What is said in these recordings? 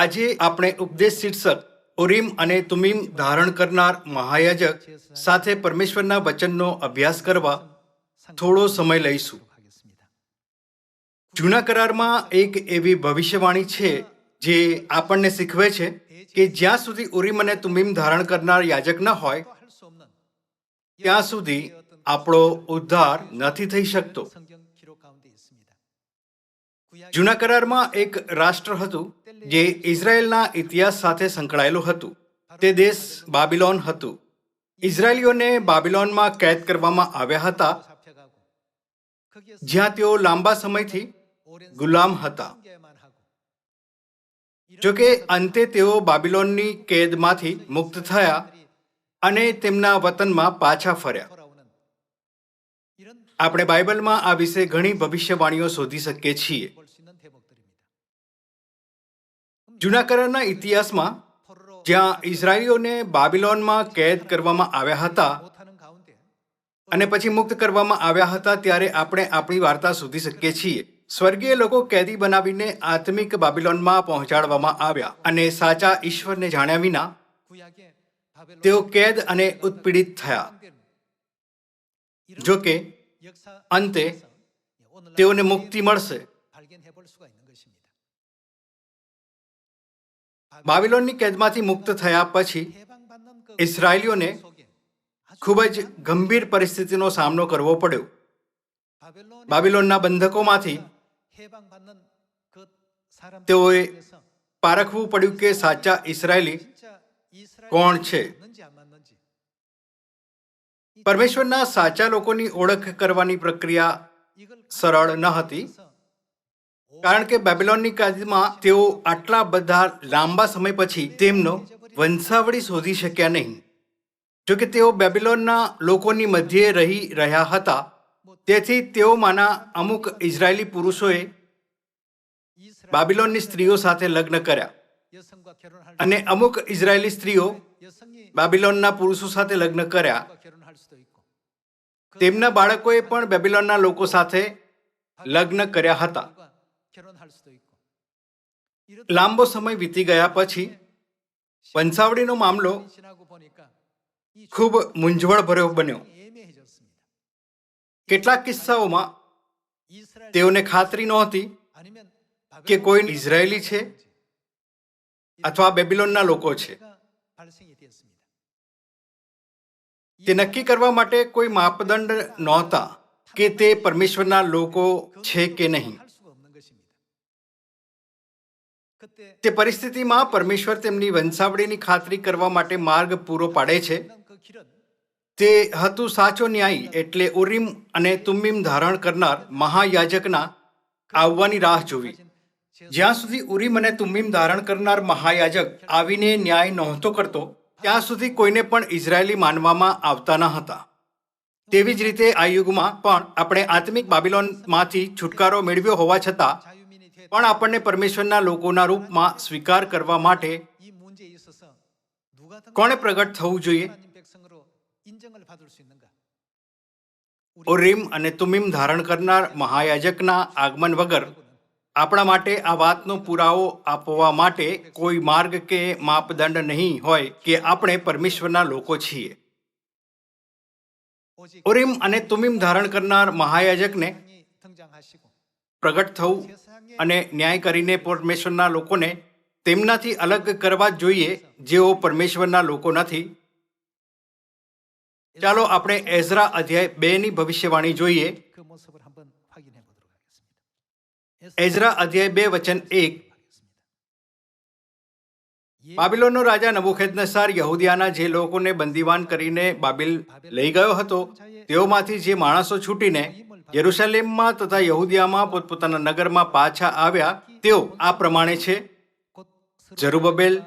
આજે આપણે ઉપદેશ શીર્ષક, ઉરીમ અને તુમીમ ધારણ કરનાર મહાયાજક સાથે પરમેશ્વરના વચનનો અભ્યાસ કરવા થોડો સમય લઈશું. જૂના કરારમાં એક એવી ભવિષ્યવાણી છે જે આપણને શીખવે છે કે જ્યાં સુધી ઉરીમ અને તુમીમ ધારણ કરનાર યાજક ન હોય, ત્યાં સુધી આપણો ઉદ્ધાર નથી થઈ શકતો. જૂના કરારમાં એક રાષ્ટ્ર હતું જે ઇઝરાયેલના ઇતિહાસ સાથે સંકળાયેલું હતું. તે દેશ બાબિલોન હતું. ઇઝરાયેલીઓને બાબિલોનમાં કેદ કરવામાં આવ્યા હતા. જ્યાં તેઓ લાંબા સમયથી ગુલામ હતા. જોકે અંતે તેઓ બાબિલોનની કેદમાંથી મુક્ત થયા અને તેમના વતનમાં પાછા ફર્યા. આપણે બાઇબલમાં આ વિશે ઘણી ભવિષ્યવાણીઓ શોધી શકીએ છીએ. જૂના કરારના ઇતિહાસમાં જ્યાં ઇઝરાયલીઓને બાબિલોનમાં કેદ કરવામાં આવ્યા હતા અને પછી મુક્ત કરવામાં આવ્યા હતા ત્યારે આપણે આપણી વાર્તા શોધી શકીએ છીએ. સ્વર્ગીય લોકો કેદી બનાવીને આત્મિક બાબિલોનમાં પહોંચાડવામાં આવ્યા અને સાચા ઈશ્વરને જાણ્યા વિના તેઓ કેદ અને ઉત્પીડિત થયા. જો કે અંતે તેઓને મુક્તિ મળશે. બાબિલોનની કેદમાંથી મુક્ત થયા પછી ઇસરાયલીઓને ખૂબ જ ગંભીર પરિસ્થિતિનો સામનો કરવો પડ્યો. બાબિલોનના બંધકોમાંથી તેઓએ પારખવું પડ્યું કે સાચા ઇસરાયલી કોણ છે. પરમેશ્વરના સાચા લોકોની ઓળખ કરવાની પ્રક્રિયા સરળ ન હતી. કારણ કે બેબિલોનની કાદીમાં તેઓ આટલા બધા લાંબા સમય પછી તેમનો વંશાવળી શોધી શક્યા નહીં. જોકે તેઓ બેબિલોનના લોકોની મધ્યે રહી રહ્યા હતા, તેથી તેઓમાંના અમુક ઇઝરાયેલી પુરુષોએ બાબિલોનની સ્ત્રીઓ સાથે લગ્ન કર્યા. અને અમુક ઇઝરાયેલી સ્ત્રીઓ બાબિલોનના પુરુષો સાથે લગ્ન કર્યા. તેમના બાળકોએ પણ બેબિલોનના લોકો સાથે લગ્ન કર્યા હતા. લાંબો સમય વીતી ગયા પછી વંશાવળીનો મામલો ખૂબ મૂંઝવણ ભર્યો બન્યો. કેટલાક કિસ્સાઓમાં તેઓને ખાતરી નહોતી કે કોઈ ઇઝરાયેલી છે અથવા બેબિલોનના લોકો છે. તે નક્કી કરવા માટે કોઈ માપદંડ નહોતા કે તે પરમેશ્વરના લોકો છે કે નહીં. તે પરિસ્થિતિમાં પરમેશ્વર તેમની વંશાવળીની ખાતરી કરવા માટે માર્ગ પૂરો પાડે છે. તે હતું સાચો ન્યાય એટલે ઉરીમ અને તુમ્મીમ ધારણ કરનાર મહાયાજકના આવવાની રાહ જોવી. જ્યાં સુધી ઉરીમ અને તુમ્મીમ ધારણ કરનાર મહાયાજક આવીને ન્યાય નહોતો કરતો ત્યાં સુધી કોઈને પણ ઇઝરાયેલી માનવામાં આવતા ન હતા. તેવી જ રીતે આ યુગમાં પણ આપણે આત્મિક બાબિલોનમાંથી છુટકારો મેળવ્યો હોવા છતાં પણ આપણને પરમેશ્વરના લોકોના રૂપમાં સ્વીકાર કરવા માટે કોણે પ્રગટ થવું જોઈએ? ઉરીમ અને તુમીમ ધારણ કરનાર મહાયાજકના આગમન વગર આપણા માટે આ વાતનો પુરાવો આપવા માટે કોઈ માર્ગ કે માપદંડ નહીં હોય કે આપણે પરમેશ્વરના લોકો છીએ. ઉરીમ અને તુમીમ ધારણ કરનાર મહાયાજકને પ્રગટ થવું અને ન્યાય કરીને પરમેશ્વરના લોકોને તેમનાથી અલગ કરવા જોઈએ જેઓ પરમેશ્વરના લોકો નથી. ચાલો આપણે એઝરા અધ્યાય બે ની ભવિષ્યવાણી જોઈએ. એઝરા અધ્યાય બે વચન એક. બાબિલોનનો રાજા નબુખેદનસાર યહૂદિયાના જે લોકોને બંદીવાન કરીને બાબિલ લઈ ગયો હતો, તેઓમાંથી જે માણસો છૂટીને યરુશલેમમાં તથા યહુદિયામાં પોતપોતાના નગરમાં પાછા આવ્યા, તેઓ આ પ્રમાણે છે. જરુબબેલ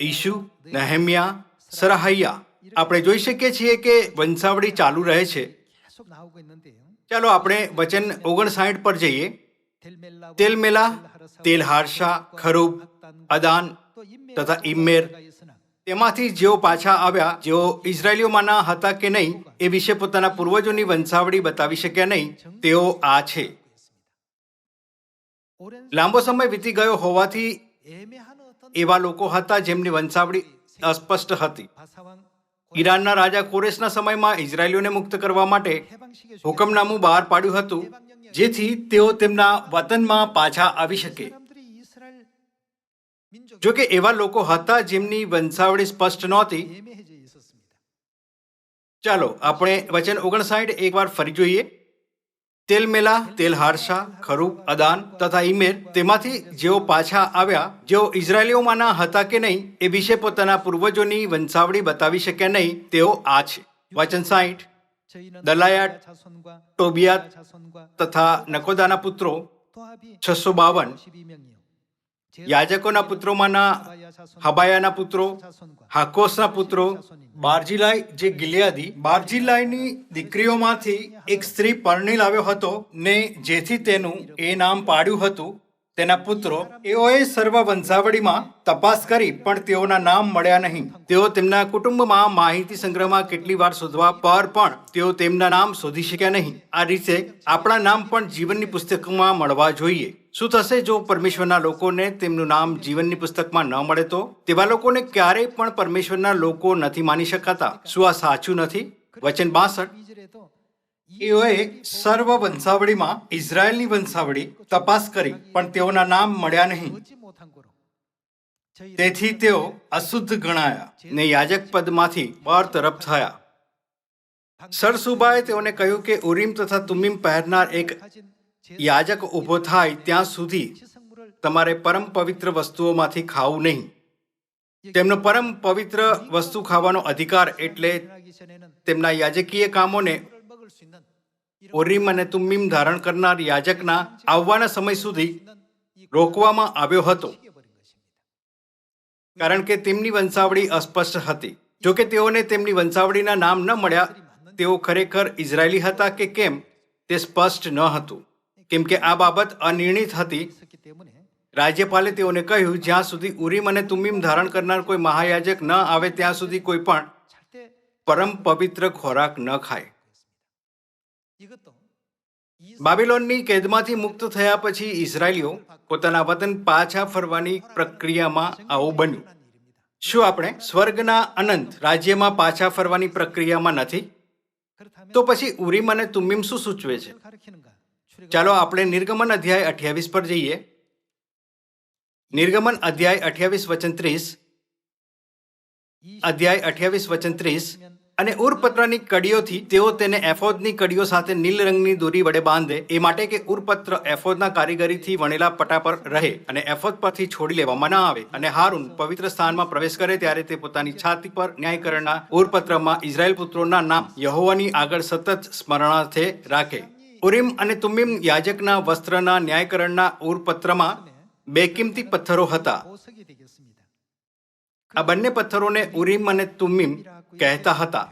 ઈશુ નહેમિયા, સરાહૈયા. આપણે જોઈ શકીએ છીએ કે વંશાવળી ચાલુ રહે છે. ચાલો આપણે વચન ઓગણસાઠ પર જઈએ. તેલમેલા, તેલહારશા, ખરૂબ, અદાન તથા ઇમ્મેર તેમાંથી જેઓ પાછા આવ્યા, જેઓ ઇઝરાયેલીઓમાંના હતા કે નહીં, એ વિશે પોતાના પૂર્વજોની વંશાવળી બતાવી શક્યા નહીં, તેઓ આ છે. લાંબો સમય વીતી ગયો હોવાથી એવા લોકો હતા જેમની વંશાવળી અસ્પષ્ટ હતી. ઈરાનના રાજા કોરેશના સમયમાં ઇઝરાયેલીઓને મુક્ત કરવા માટે હુકમનામું બહાર પાડ્યું હતું, જેથી તેઓ તેમના વતનમાં પાછા આવી શકે. જો કે એવા લોકો હતા જેમની વંશાવળી સ્પષ્ટ નહોતી. ચાલો, આપણે વચન ઓગણસાઠ એકવાર ફરી જોઈએ. તેલમેલા તેલહારસા ખરૂબ અદાન તથા ઇમેર તેમાંથી જેઓ પાછા આવ્યા, જેઓ ઇઝરાયલીઓમાંના હતા કે નહીં, એ વિશે પોતાના પૂર્વજોની વંશાવળી બતાવી શક્યા નહીં, તેઓ આ છે. વચન સાઠ દલાયાટ, ટોબિયાત તથા નકોદાના પુત્રો, છસો બાવન. યાજકોના પુત્રોમાંના હબાયાના પુત્રો, હાકોસના પુત્રો, બારજીલાઈ જે ગિલિયાદી, બારજીલાઈની દીકરીઓમાંથી એક સ્ત્રી પરણી લાવ્યો હતો ને જેથી તેનું એ નામ પાડ્યું હતું. તેના પુત્રો એઓએ સર્વ વંશાવળીમાં તપાસ કરી, પણ તેઓના નામ મળ્યા નહીં. તેઓ તેમના કુટુંબમાં માહિતી સંગ્રહમાં કેટલી વાર શોધવા પર પણ તેઓ તેમના નામ શોધી શક્યા નહીં. આ રીતે આપણા નામ પણ જીવનની પુસ્તકમાં મળવા જોઈએ. શું થશે જો પરમેશ્વરના લોકોને તેમનું નામ જીવનની પુસ્તકમાં ન મળે તો? તેવા લોકોને ક્યારેય પણ પરમેશ્વરના લોકો નથી માની શકાતા. શું આ સાચું નથી? વચન બાસઠ એઓએ સર્વ વંશાવળીમાં ઇઝરાયેલની વંશાવળી તપાસ કરી, પણ તેઓના નામ મળ્યા નહીં. તેથી તેઓ અશુદ્ધ ગણાયા ને યાજક પદમાંથી બરતરફ થયા. સરસુબાએ તેઓને કહ્યું કે ઉરીમ તથા તુમિમ પહેરનાર એક યાજક ઊભો થાય ત્યાં સુધી તમારે પરમ પવિત્ર વસ્તુઓમાંથી ખાવું નહીં. તેમનો પરમ પવિત્ર વસ્તુ ખાવાનો અધિકાર એટલે તેમના યાજકીય કામોને ઓરિમ અને તુમ્મીમ ધારણ કરનાર યાજકના આવવાના સમય સુધી રોકવામાં આવ્યો હતો. કારણ કે તેમની વંશાવળી અસ્પષ્ટ હતી. જો કે તેઓને તેમની વંશાવળીના નામ ન મળ્યા, તેઓ ખરેખર ઇઝરાયેલી હતા કે કેમ, તે સ્પષ્ટ ન હતું. કેમ કે આ બાબત અનિર્ણિત હતી. રાજ્યપાલે તેઓને કહ્યું, જ્યાં સુધી ઉરીમ અને તુમ્મીમ ધારણ કરનાર કોઈ મહાયાજક ન આવે, ત્યાં સુધી કોઈ પણ પરમ પવિત્ર ખોરાક ન ખાય. બાબિલોનની કેદમાંથી મુક્ત થયા પછી ઇઝરાયલીઓ પોતાના વતન પાછા ફરવાની પ્રક્રિયામાં આવું બન્યું. શું આપણે સ્વર્ગના અનંત રાજ્યમાં પાછા ફરવાની પ્રક્રિયામાં નથી? તો પછી ઉરીમ અને તુમ્મીમ શું સૂચવે છે? ચાલો આપણે નિર્ગમન અધ્યાય અઠ્યાવીસ પર જઈએ. નિર્ગમન અધ્યાય અઠ્યાવીસ વચન ત્રીસ. અધ્યાય અઠ્યાવીસ વચન ત્રીસ. અને ઉરપત્રની કડીઓથી તેઓ તેને એફોદની કડીઓ સાથે નીલ રંગની દોરી વડે બાંધે, એ માટે કે ઉરપત્ર એફોદના કારીગરીથી વણેલા પટા પર રહે અને એફોદ પરથી છોડી લેવામાં ના આવે. અને હારૂન પવિત્ર સ્થાનમાં પ્રવેશ કરે ત્યારે તે પોતાની છાતી પર ન્યાયકરણના ઉરપત્રમાં ઇઝરાયલ પુત્રોના નામ યહોવાની આગળ સતત સ્મરણાર્થે રાખે. ઉરિમ અને તુમ્મીમ યાજકના વસ્ત્રના ન્યાયકરણના ઉર્પત્રમાં બેકિમતી પથ્થરો હતા. આ બંને પથ્થરોને ઉરિમ અને તુમ્મીમ કહેતા હતા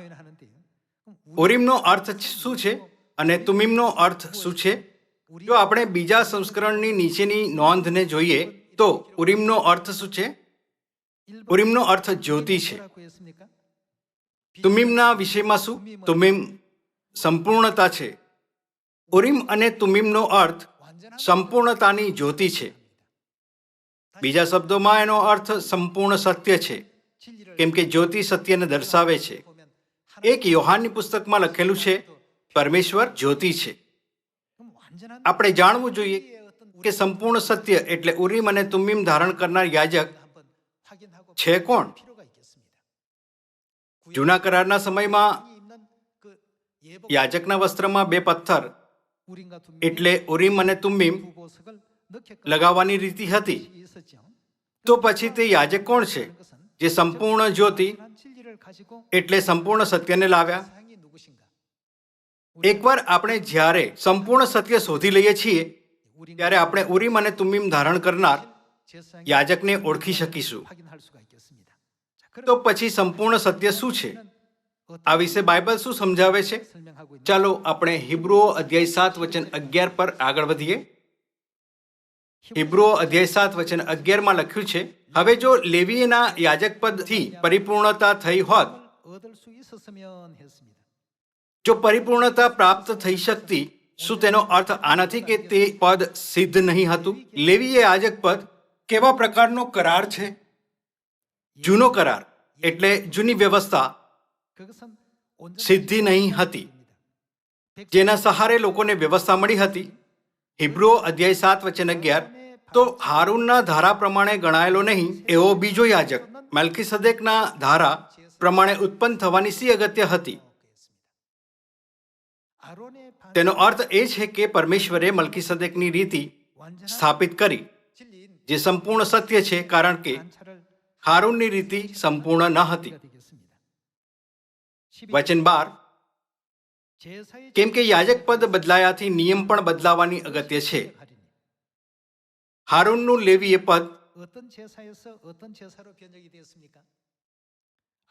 ઓરિમનો અર્થ શું છે અને તુમિમનો અર્થ શું છે? જો આપણે બીજા સંસ્કરણની નીચેની નોંધને જોઈએ, તો ઉરિમનો અર્થ શું છે? ઉરિમનો અર્થ જ્યોતિ છે. તુમિમના વિષયમાં શું? તુમિમ સંપૂર્ણતા છે. ઉરિમ અને તુમિમનો અર્થ સંપૂર્ણતાની જ્યોતિ છે. બીજા શબ્દોમાં એનો અર્થ સંપૂર્ણ સત્ય છે. કેમ કે જ્યોતિ સત્યને દર્શાવે છે. એક યોહાનની પુસ્તકમાં લખેલું છે, પરમેશ્વર જ્યોતિ છે. આપણે જાણવું જોઈએ કે સંપૂર્ણ સત્ય એટલે ઉરીમ અને તુમ્મીમ ધારણ કરનાર યાજક છે કોણ? જૂના કરારના સમયમાં યાજકના વસ્ત્રમાં બે પથ્થર એટલે ઉરીમ અને તુમ્મીમ લગાવવાની રીતિ હતી. તો પછી તે યાજક કોણ છે? જે સંપૂર્ણ જ્યોતિ એટલે સંપૂર્ણ સત્યને લાવ્યા. એકવાર આપણે જ્યારે સંપૂર્ણ સત્ય શોધી લઈએ છીએ, ત્યારે આપણે ઉરીમ અને તુમીમ ધારણ કરનાર યાજકને ઓળખી શકીશું. તો પછી સંપૂર્ણ સત્ય શું છે? આ વિશે બાઇબલ શું સમજાવે છે? ચાલો આપણે હિબ્રુઓ અધ્યાય સાત વચન અગિયાર પર આગળ વધીએ. હિબ્રુઓ અધ્યાય સાત વચન અગિયારમાં લખ્યું છે, હવે જો લેવીના યાજક પદથી પરિપૂર્ણતા થઈ હોત, જો પરિપૂર્ણતા પ્રાપ્ત થઈ શકતી, શું તેનો અર્થ આ નથી કે તે પદ સિદ્ધ નહીં હતું? લેવીએ યાજક પદ કેવા પ્રકારનો કરાર છે? જૂનો કરાર એટલે જૂની વ્યવસ્થા સિદ્ધિ નહીં હતી, જેના સહારે લોકોને વ્યવસ્થા મળી હતી. હિબ્રુઓ અધ્યાય સાત વચન અગિયાર. તો હારૂનના ધારા પ્રમાણે ગણાયેલો નહીં, એવો બીજો યાજક, મેલકીસદેકના ધારા પ્રમાણે ઉત્પન્ન થવાની સી અગત્ય હતી. તેનો અર્થ એ છે કે પરમેશ્વરે મલકીસદેકની રીતિ સ્થાપિત કરી, જે સંપૂર્ણ સત્ય છે, કારણ કે હારૂનની રીતિ સંપૂર્ણ ન હતી. વચન બાર કેમ કે યાજક પદ બદલાયાથી નિયમ પણ બદલાવાની અગત્ય છે. હારૂનનું લેવી એ પદ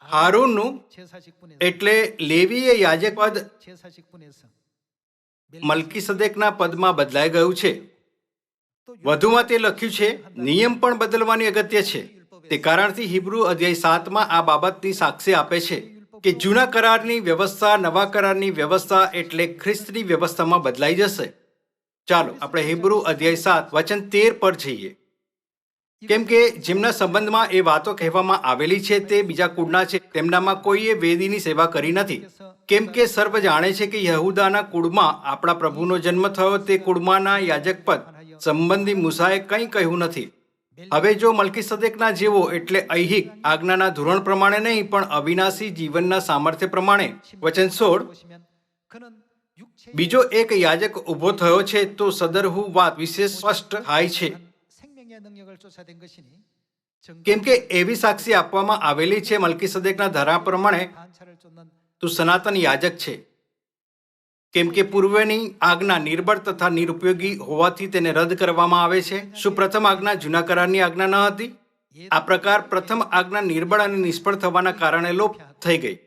હારૂનનું એટલે લેવી એ યાજક પદ. મલકી સદેકના પદમાં બદલાઈ ગયું છે. વધુમાં તે લખ્યું છે નિયમ પણ બદલવાની અગત્ય છે. તે કારણથી હિબ્રુ અધ્યાય સાતમાં આ બાબતની સાક્ષી આપે છે. કે જૂના કરારની વ્યવસ્થા, નવા કરારની વ્યવસ્થા એટલે ખ્રિસ્તની વ્યવસ્થામાં બદલાઈ જશે. ચાલો, આપણે હિબ્રુ અધ્યાય સાત, વચન તેર પર જઈએ. કેમ કે જેમના સંબંધમાં એ વાતો કહેવામાં આવેલી છે, તે બીજા કુળના છે, તેમનામાં કોઈએ વેદીની સેવા કરી નથી. કેમ કે સર્વ જાણે છે કે યહુદાના કુળમાં આપણા પ્રભુનો જન્મ થયો, તે કુળમાંના યાજકપદ સંબંધી મૂસાએ કંઈ કહ્યું નથી. હવે જો મલકીસદેકના જેવો એટલે ઐહિક આજ્ઞાના ધોરણ પ્રમાણે નહીં, પણ અવિનાશી જીવનના સામર્થ્ય પ્રમાણે, વચન સોળ. બીજો એક યાજક ઊભો થયો છે, તો સદરહુ વાત વિશેષ સ્પષ્ટ થાય છે. કેમ કે એવી સાક્ષી આપવામાં આવેલી છે મલકી સદેકના ધરા પ્રમાણે, તું સનાતન યાજક છે. કેમ કે પૂર્વેની આજ્ઞા નિર્બળ તથા નિરુપયોગી હોવાથી તેને રદ કરવામાં આવે છે. શું પ્રથમ આજ્ઞા જૂના કરારની આજ્ઞા ન હતી? આ પ્રકાર પ્રથમ આજ્ઞા નિર્બળ અને નિષ્ફળ થવાના કારણે લોપ થઈ ગઈ.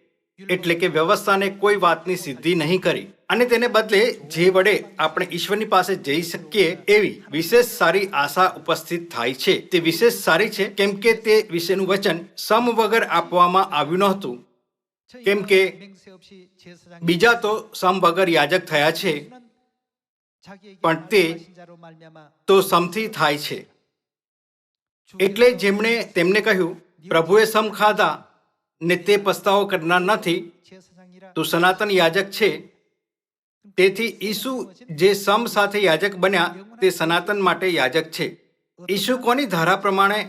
એટલે કે વ્યવસ્થાને કોઈ વાતની સિદ્ધિ નહીં કરી. અને તેને બદલે જે વડે આપણે ઈશ્વરની પાસે જઈ શકીએ એવી વિશેષ સારી આશા ઉપસ્થિત થાય છે. તે વિશેષ સારી છે, કેમ કે તે વિશેનું વચન સમ વગર આપવામાં આવ્યું નહોતું. કેમ કે બીજા તો સમ વગર યાજક થયા છે, પણ તે તો સમથી થાય છે. એટલે જેમણે તેમને કહ્યું, પ્રભુએ સમ ખાધા ને તે પસ્તાવો કરનાર નથી, તું સનાતન યાજક છે. તેથી ઈસુ જે સમ સાથે યાજક બન્યા, તે સનાતન માટે યાજક છે. ઈસુ કોની ધારા પ્રમાણે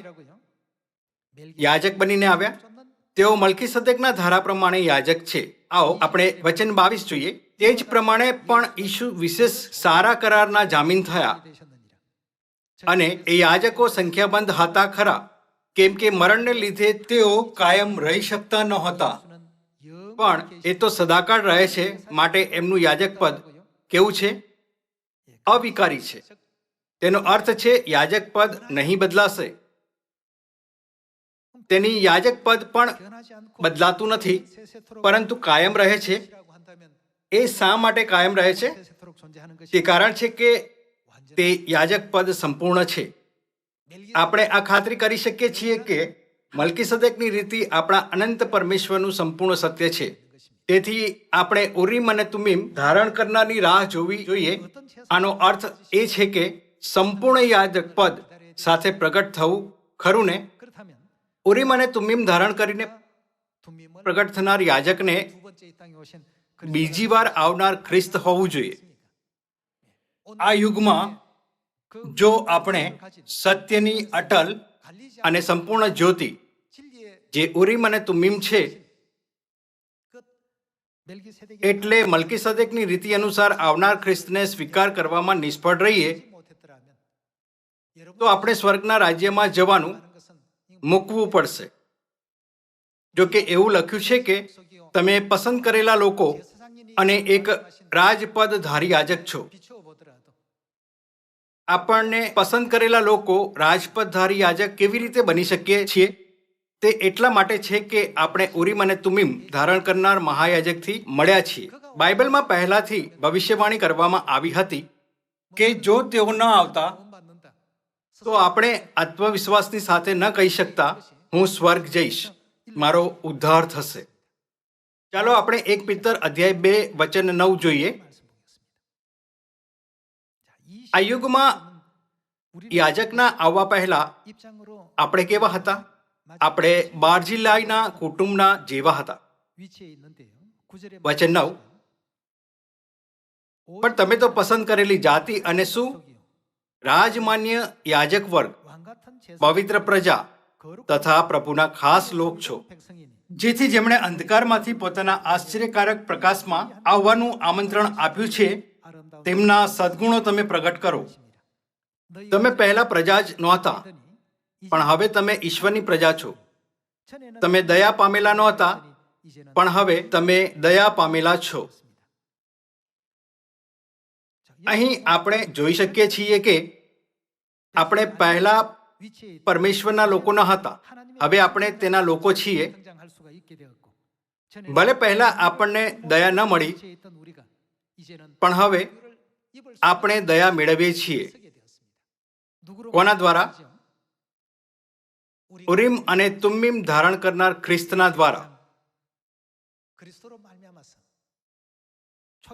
યાજક બનીને આવ્યા? તેઓ મલકી મલકીસદેકના ધારા પ્રમાણે યાજક છે. આવો આપણે વચન બાવીસ જોઈએ. તે જ પ્રમાણે પણ ઈશુ વિશેષ સારા કરારના જામીન થયા. અને એ યાજકો સંખ્યાબંધ હતા ખરા. કેમ કે મરણને લીધે તેઓ કાયમ રહી શકતા નહોતા પણ એ તો સદાકાળ રહે છે માટે એમનું યાજક પદ કેવું છે? અવિકારી છે. તેનો અર્થ છે યાજક પદ નહીં બદલાશે. તેની યાજક પદ પણ બદલાતું નથી, પરંતુ કાયમ રહે છે. એ શા માટે કાયમ રહે છે? તે કારણ છે કે તે યાજક પદ સંપૂર્ણ છે. આપણે આ ખાતરી કરી શકીએ છીએ કે મલકી સદેકની રીતિ આપણા અનંત પરમેશ્વરનું સંપૂર્ણ સત્ય છે. તેથી આપણે ઉરીમ અને તુમિમ ધારણ કરનારની રાહ જોવી જોઈએ. આનો અર્થ એ છે કે સંપૂર્ણ યાજક પદ સાથે પ્રગટ થવું ખરું ને? ઉરીમ અને તુમ્મીમ ધારણ કરીને પ્રગટ થનાર યાજકને બીજી વાર આવનાર ખ્રિસ્ત હોવું જોઈએ. આ યુગમાં જો આપણે સત્યની અટલ અને સંપૂર્ણ જ્યોતિ જે ઉરીમ અને તુમ્મીમ છે એટલે મલકી સદેકની રીતિ અનુસાર આવનાર ખ્રિસ્તને સ્વીકાર કરવામાં નિષ્ફળ રહીએ, તો આપણે સ્વર્ગના રાજ્યમાં જવાનું મૂકવું પડશે. જોકે એવું લખ્યું છે કે તમે પસંદ કરેલા લોકો અને એક રાજપદ ધારી યાજક છો. આપણને પસંદ કરેલા લોકો રાજપદધારી યાજક કેવી રીતે બની શકીએ છીએ? તે એટલા માટે છે કે આપણે ઉરીમ અને તુમીમ ધારણ કરનાર મહાયાજકથી મળ્યા છીએ. બાઇબલમાં પહેલાથી ભવિષ્યવાણી કરવામાં આવી હતી કે જો તેઓ ન આવતા તો આપણે આત્મવિશ્વાસની સાથે ન કહી શકતા હું સ્વર્ગ જઈશ. મારો ઉદ્ધાર થશે. ચાલો આપણે એક પિત્તર અધ્યાય બે, વચન નવ જોઈએ. આ યુગમાં યાજકના આવવા પહેલા આપણે કેવા હતા? આપણે બારજીલાઈના કુટુંબના જેવા હતા. વચન નવ. પણ તમે તો પસંદ કરેલી જાતિ અને શું? રાજમાન્ય યાજક વર્ગ, પવિત્ર પ્રજા તથા પ્રભુના ખાસ લોક છો. જેથી જેમણે અંધકારમાંથી પોતાના આશ્ચર્યકારક પ્રકાશમાં આવવાનું આમંત્રણ આપ્યું છે, તેમના સદગુણો તમે પ્રગટ કરો. તમે પહેલા પ્રજા જ નહોતા, પણ હવે તમે ઈશ્વરની પ્રજા છો. તમે દયા પામેલા નહોતા, પણ હવે તમે દયા પામેલા છો. અહીં આપણે જોઈ શકીએ છીએ કે આપણે પહેલા પરમેશ્વરના લોકો ન હતા. હવે આપણે તેના લોકો છીએ. ભલે પહેલા આપણને દયા ન મળી, પણ હવે આપણે દયા મેળવીએ છીએ. કોના દ્વારા? ઉરીમ અને તુમ્મીમ ધારણ કરનાર ખ્રિસ્તના દ્વારા.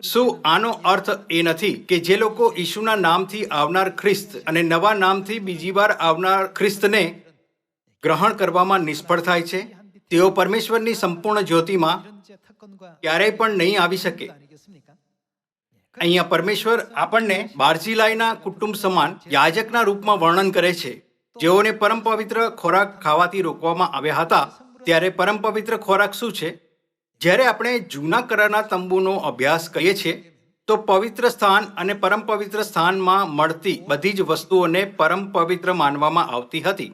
સો આનો અર્થ એ નથી કે જે લોકો ઈશુના નામથી આવનાર ખ્રિસ્ત અને નવા નામથી બીજી વાર આવનાર ખ્રિસ્તને ગ્રહણ કરવામાં નિષ્ફળ થાય છે? તેઓ પરમેશ્વરની સંપૂર્ણ જ્યોતિમાં ક્યારેય પણ નહીં આવી શકે. અહીંયા પરમેશ્વર આપણને બારજીલાઈના કુટુંબ સમાન યાજકના રૂપમાં વર્ણન કરે છે. જેઓને પરમ પવિત્ર ખોરાક ખાવાથી રોકવામાં આવ્યા હતા. ત્યારે પરમ પવિત્ર ખોરાક શું છે? જ્યારે આપણે જૂના કરારના તંબુનો અભ્યાસ કરીએ છીએ, તો પવિત્ર સ્થાન અને પરમ પવિત્ર સ્થાનમાં મળતી બધી જ વસ્તુઓને પરમ પવિત્ર માનવામાં આવતી હતી.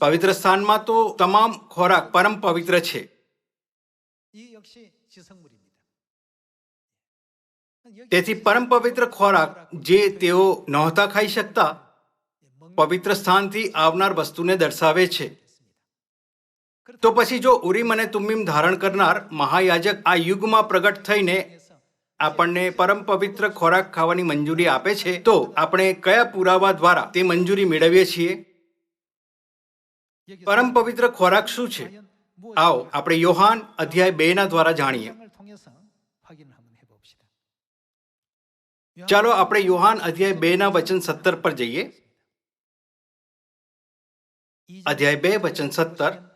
પવિત્ર સ્થાનમાં તો તમામ ખોરાક પરમ પવિત્ર છે. તેથી પરમ પવિત્ર ખોરાક જે તેઓ નહોતા ખાઈ શકતા, પવિત્ર સ્થાનથી આવનાર વસ્તુને દર્શાવે છે. તો પછી જો ઉરીમ અને તુમ્મીમ ધારણ કરનાર મહાયાજક આ યુગમાં પ્રગટ થઈને આપણને પરમ પવિત્ર ખોરાક ખાવાની મંજૂરી આપે છે, તો આપણે કયા પુરાવા દ્વારા તે મંજૂરી મેળવીએ છીએ? પરમ પવિત્ર ખોરાક શું છે? આવો, આપણે યોહાન અધ્યાય બે ના દ્વારા જાણીએ. ચાલો આપણે યોહાન અધ્યાય બે ના વચન સત્તર પર જઈએ. અધ્યાય બે, વચન સત્તર.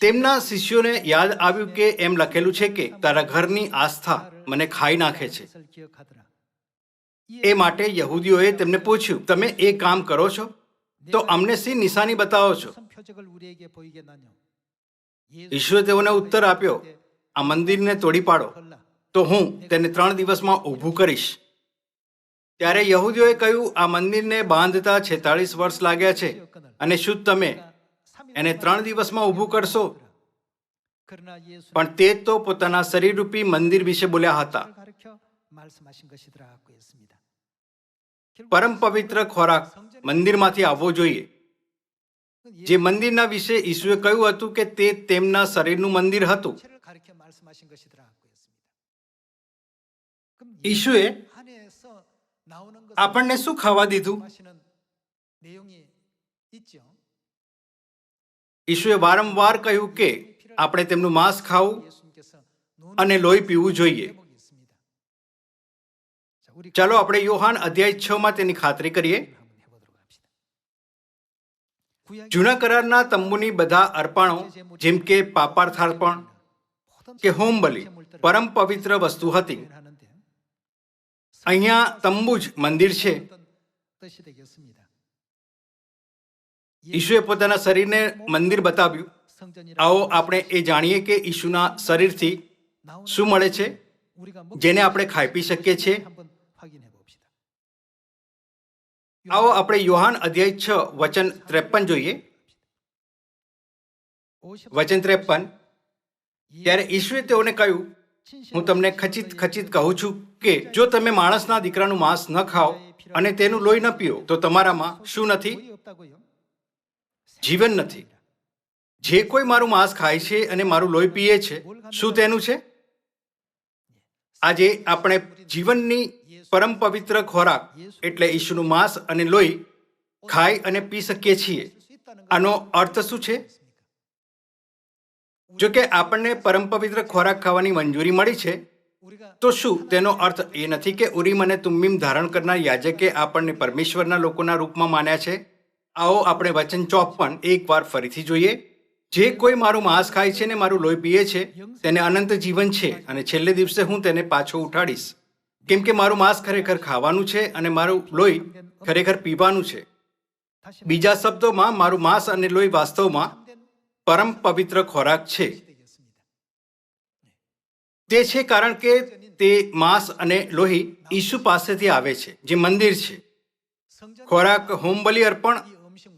તેમના શિષ્યોને યાદ આવ્યું કે એમ લખેલું છે કે, તારા ઘરની આસ્થા મને ખાઈ નાખે છે. એ માટે યહૂદીઓએ તેમને પૂછ્યું, તમે એ કામ કરો છો? તો અમને શી નિશાની બતાવો છો? ઈશ્વરે તેઓને ઉત્તર આપ્યો, આ મંદિરને તોડી પાડો. તો હું તેને ત્રણ દિવસમાં ઊભું કરીશ. ત્યારે યહૂદીઓએ કહ્યું, આ મંદિરને બાંધતા છેતાળીસ વર્ષ લાગ્યા છે અને શું તમે એને ત્રણ દિવસમાં ઊભું કરશો. પણ તે તો પોતાના શરીરરૂપી મંદિર વિશે બોલ્યા હતા. પરમ પવિત્ર ખોરાક મંદિરમાંથી આવવો જોઈએ. જે મંદિરના વિશે ઈસુએ કહ્યું હતું કે તે તેમના શરીરનું મંદિર હતું. ઈસુએ આપણને શું ખાવા દીધું? ઈશુએ વારંવાર કહ્યું કે આપણે તેમનું માંસ ખાવું અને લોહી પીવું જોઈએ. ચાલો આપણે યોહાન અધ્યાય છ માં તેની ખાતરી કરીએ. જૂના કરારના તંબુની બધા અર્પણો, જેમ કે પાપાર્થાર્પણ કે હોમ બલિ પરમ પવિત્ર વસ્તુ હતી. અહીંયા તંબુ જ મંદિર છે. ઈશુએ પોતાના શરીરને મંદિર બતાવ્યું. આવો આપણે એ જાણીએ કે ઈશુના શરીરથી શું મળે છે, જેને આપણે ખાઈ પી શકીએ છીએ. આવો આપણે યુહાન અધ્યાય છ, વચન ત્રેપન જોઈએ. વચન ત્રેપન. ત્યારે ઈશુએ તેઓને કહ્યું, હું તમને ખચિત ખચિત કહું છું કે, જો તમે માણસના દીકરાનું માંસ ન ખાઓ અને તેનું લોહી ન પીઓ, તો તમારામાં શું નથી? જીવન નથી. જે કોઈ મારું માંસ ખાય છે અને મારું લોહી પીએ છે, શું તેનું છે? આજે આપણે જીવનની પરમ પવિત્ર ખોરાક એટલે ઈશુનું માંસ અને લોહી ખાઈ અને પી શકીએ છીએ. આનો અર્થ શું છે? જો કે આપણને પરમ પવિત્ર ખોરાક ખાવાની મંજૂરી મળી છે, તો શું તેનો અર્થ એ નથી કે ઉરીમ અને તુમ્મીમ ધારણ કરનાર યાજકે આપણને પરમેશ્વરના લોકોના રૂપમાં માન્યા છે? આવો આપણે વચન ચોપન એકવાર ફરીથી જોઈએ. જે કોઈ મારું માંસ ખાય છે ને મારું લોહી પીએ છે, તેને અનંત જીવન છે અને છેલ્લે દિવસે હું તેને પાછો ઉઠાડીશ. કેમ કે મારું માંસ ખરેખર ખાવાનું છે અને મારું લોહી ખરેખર પીવાનું છે. બીજા શબ્દોમાં, મારું માંસ અને લોહી વાસ્તવમાં પરમ પવિત્ર ખોરાક છે. તે છે કારણ કે તે માંસ અને લોહી ઈસુ પાસેથી આવે છે, જે મંદિર છે. ખોરાક હોમબલી અર્પણ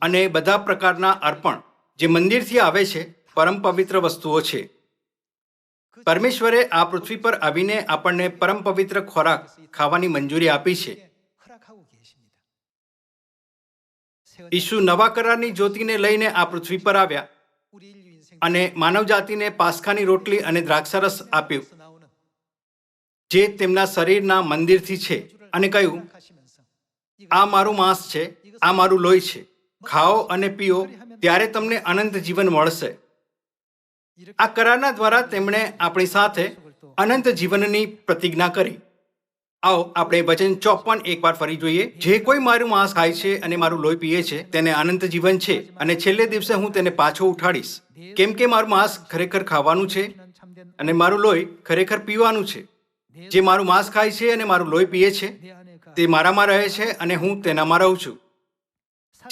અને બધા પ્રકારના અર્પણ જે મંદિરથી આવે છે, પરમ પવિત્ર વસ્તુઓ છે. પરમેશ્વરે આ પૃથ્વી પર આવીને આપણને પરમ પવિત્ર ખોરાક ખાવાની મંજૂરી આપી છે. ઈશુ નવા કરારની જ્યોતિને લઈને આ પૃથ્વી પર આવ્યા અને માનવ જાતિને પાસખાની રોટલી અને દ્રાક્ષરસ આપ્યું, જે તેમના શરીરના મંદિરથી છે અને કહ્યું, આ મારું માંસ છે, આ મારું લોહી છે. ખાઓ અને પીઓ, ત્યારે તમને અનંત જીવન મળશે. આ કરારના દ્વારા તેમણે આપણી સાથે અનંત જીવનની પ્રતિજ્ઞા કરી. આવો, આપણે વચન ચોપન એકવાર ફરી જોઈએ. જે કોઈ મારું માંસ ખાય છે અને મારું લોહી પીએ છે, તેને અનંત જીવન છે. અને છેલ્લે દિવસે હું તેને પાછો ઉઠાડીશ. કેમ કે મારું માંસ ખરેખર ખાવાનું છે અને મારું લોહી ખરેખર પીવાનું છે. જે મારું માંસ ખાય છે અને મારું લોહી પીએ છે, તે મારામાં રહે છે અને હું તેનામાં રહું છું.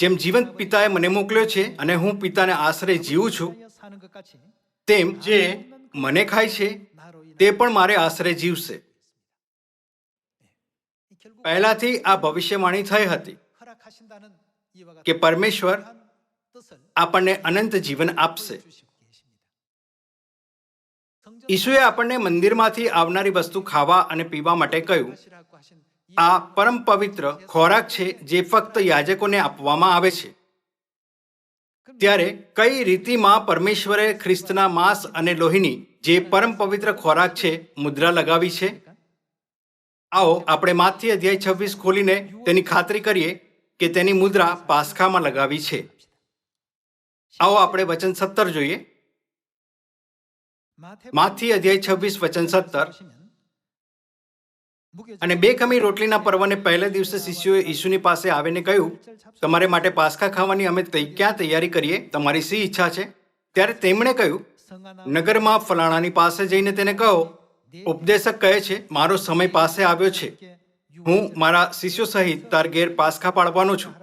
જેમ જીવંત પિતાએ મને મોકલ્યો છે અને હું પિતાને આશરે જીવું છું, તેમ જે મને ખાય છે, તે પણ મારે આશરે જીવશે. પહેલાથી આ ભવિષ્યવાણી થઈ હતી કે પરમેશ્વર આપણને અનંત જીવન આપશે. ઈશુએ આપણને મંદિરમાંથી આવનારી વસ્તુ ખાવા અને પીવા માટે કહ્યું આ પરમ પવિત્ર ખોરાક છે જે ફક્ત યાજકોને આપવામાં આવે છે. ત્યારે કઈ રીતિમાં પરમેશ્વરે ખ્રિસ્તના માંસ અને લોહીની જે પરમ પવિત્ર ખોરાક છે મુદ્રા લગાવી છે? આવો આપણે માથી અધ્યાય છવ્વીસ ખોલીને તેની ખાતરી કરીએ કે તેની મુદ્રા પાસખામાં લગાવી છે. આવો આપણે વચન સત્તર જોઈએ. માથી અધ્યાય છવ્વીસ વચન સત્તર. અને બે ખમી રોટલીના પર્વને પહેલે દિવસે શિષ્યોએ ઈસુની પાસે આવીને કહ્યું, તમારે માટે પાસ્કા ખાવાની અમે ક્યાં તૈયારી કરીએ? તમારી શી ઈચ્છા છે? ત્યારે તેમણે કહ્યું, નગરમાં ફલાણાની પાસે જઈને તેને કહો. ઉપદેશક કહે છે, મારો સમય પાસે આવ્યો છે. હું મારા શિષ્યો સહિત તાર ઘેર પાસખા પાડવાનો છું.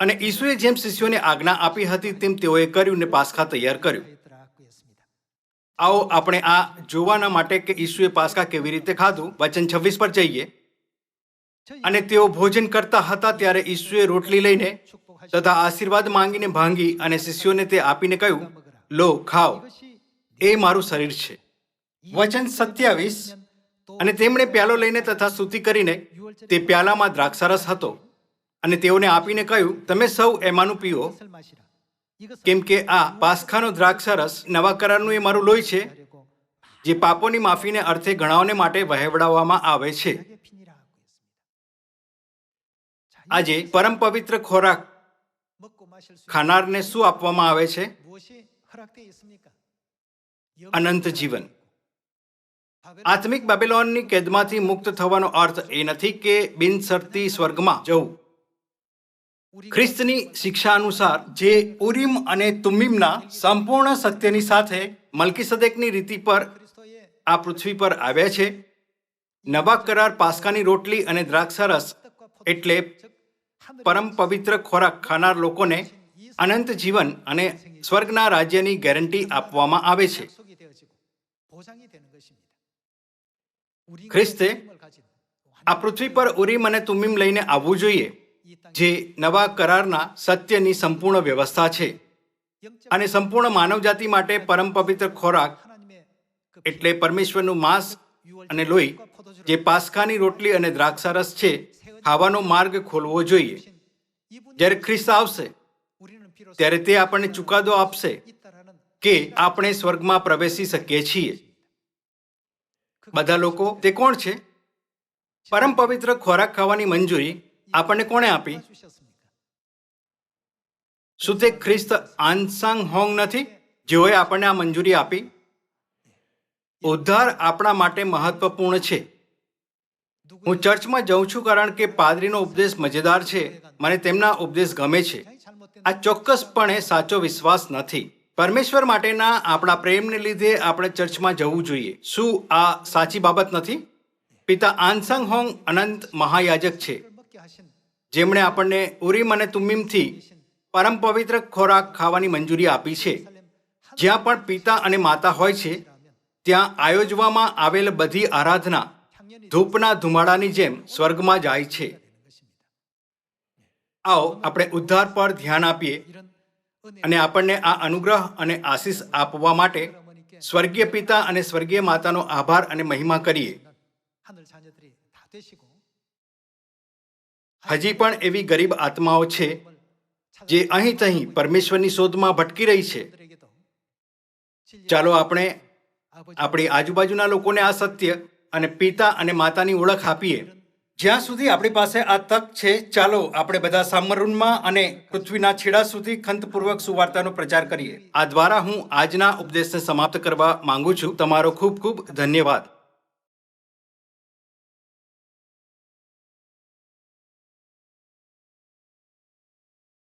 અને ઈસુએ જેમ શિષ્યોને આજ્ઞા આપી હતી, તેમ તેઓએ કર્યું ને પાસ્કા તૈયાર કર્યું. આવો આપણે આ જોવાના માટે કે ઈસુએ પાસકા કેવી રીતે ખાધું? વચન છવ્વીસ પર જઈએ. અને તેઓ ભોજન કરતા હતા ત્યારે ઈસુએ રોટલી લઈને તથા આશીર્વાદ માંગીને ભાંગી અને શિષ્યોને તે આપીને કહ્યું લો ખાઓ. એ મારું શરીર છે. વચન સત્યાવીસ. અને તેમણે પ્યાલો લઈને તથા સ્તુતિ કરીને તે પ્યાલામાં દ્રાક્ષારસ હતો. અને તેઓને આપીને કહ્યું તમે સૌ એમાંનું પીઓ. કેમ કે આ પાસખાનો દ્રાક્ષારસ નવા કરારનું એ મારું લોહી છે, જે પાપોની માફીને અર્થે ગણાવને માટે વહેવડાવવામાં આવે છે. આજે પરમ પવિત્ર ખોરાક ખાનારને શું આપવામાં આવે છે? અનંત જીવન. આત્મિક બેબિલોનની કેદમાંથી મુક્ત થવાનો અર્થ એ નથી કે બિનસરતી સ્વર્ગમાં જવું. ખ્રિસ્તની શિક્ષા અનુસાર જે ઉરીમ અને તુમ્મીમના સંપૂર્ણ સત્યની સાથે મલકીસદેકની રીતિ પર આ પૃથ્વી પર આવ્યા છે. નવા કરાર પાસ્કાની રોટલી અને દ્રાક્ષરસ એટલે પરમ પવિત્ર ખોરાક ખાનાર લોકોને અનંત જીવન અને સ્વર્ગના રાજ્યની ગેરંટી આપવામાં આવે છે. ખ્રિસ્તે આ પૃથ્વી પર ઉરીમ અને તુમ્મીમ લઈને આવવું જોઈએ. જે નવા કરારના સત્યની સંપૂર્ણ વ્યવસ્થા છે. અને સંપૂર્ણ માનવજાતિ માટે પરમ પવિત્ર ખોરાક એટલે પરમેશ્વરનું માંસ અને લોહી, જે પાસ્કાની રોટલી અને દ્રાક્ષારસ છે, ખાવાનો માર્ગ ખોલવો જોઈએ. જ્યારે ખ્રિસ્ત આવશે, ત્યારે તે આપણને ચુકાદો આપશે કે આપણે સ્વર્ગમાં પ્રવેશી શકીએ છીએ. બધા લોકો, તે કોણ છે? પરમ પવિત્ર ખોરાક ખાવાની મંજૂરી આપણને કોણે આપી? શું તે ખ્રિસ્ત આનસાંગ હોંગ નથી? જેઓએ આપણને આ મંજૂરી આપી? ઉદ્ધાર આપણા માટે મહત્વપૂર્ણ છે. હું ચર્ચમાં જઉં છું કારણ કે પાદરીનો ઉપદેશ મજેદાર છે. મને તેમના ઉપદેશ ગમે છે. આ ચોક્કસપણે સાચો વિશ્વાસ નથી. પરમેશ્વર માટેના આપણા પ્રેમને લીધે આપણે ચર્ચમાં જવું જોઈએ. શું આ સાચી બાબત નથી? પિતા આનસંગ હોંગ અનંત મહાયાજક છે. જેમણે આપણને ઉરીમ અને તુમ્મીમથી પરમ પવિત્ર ખોરાક ખાવાની મંજૂરી આપી છે. જ્યાં પણ પિતા અને માતા હોય છે, ત્યાં આયોજવામાં આવેલ બધી આરાધના ધૂપના ધુમાડાની જેમ સ્વર્ગમાં જાય છે. આવો આપણે ઉદ્ધાર પર ધ્યાન આપીએ અને આપણને આ અનુગ્રહ અને આશીષ આપવા માટે સ્વર્ગીય પિતા અને સ્વર્ગીય માતાનો આભાર અને મહિમા કરીએ. હજી પણ એવી ગરીબ આત્માઓ છે જે અહીં તહીં પરમેશ્વરની શોધમાં ભટકી રહી છે. ચાલો આપણે આપણી આજુબાજુના લોકોને આ સત્ય અને પિતા અને માતાની ઓળખ આપીએ. જ્યાં સુધી આપણી પાસે આ તક છે, ચાલો આપણે બધા સામરૂનમાં અને પૃથ્વીના છેડા સુધી ખંતપૂર્વક સુવાર્તાનો પ્રચાર કરીએ. આ દ્વારા હું આજના ઉપદેશને સમાપ્ત કરવા માંગુ છું. તમારો ખૂબ ખૂબ ધન્યવાદ.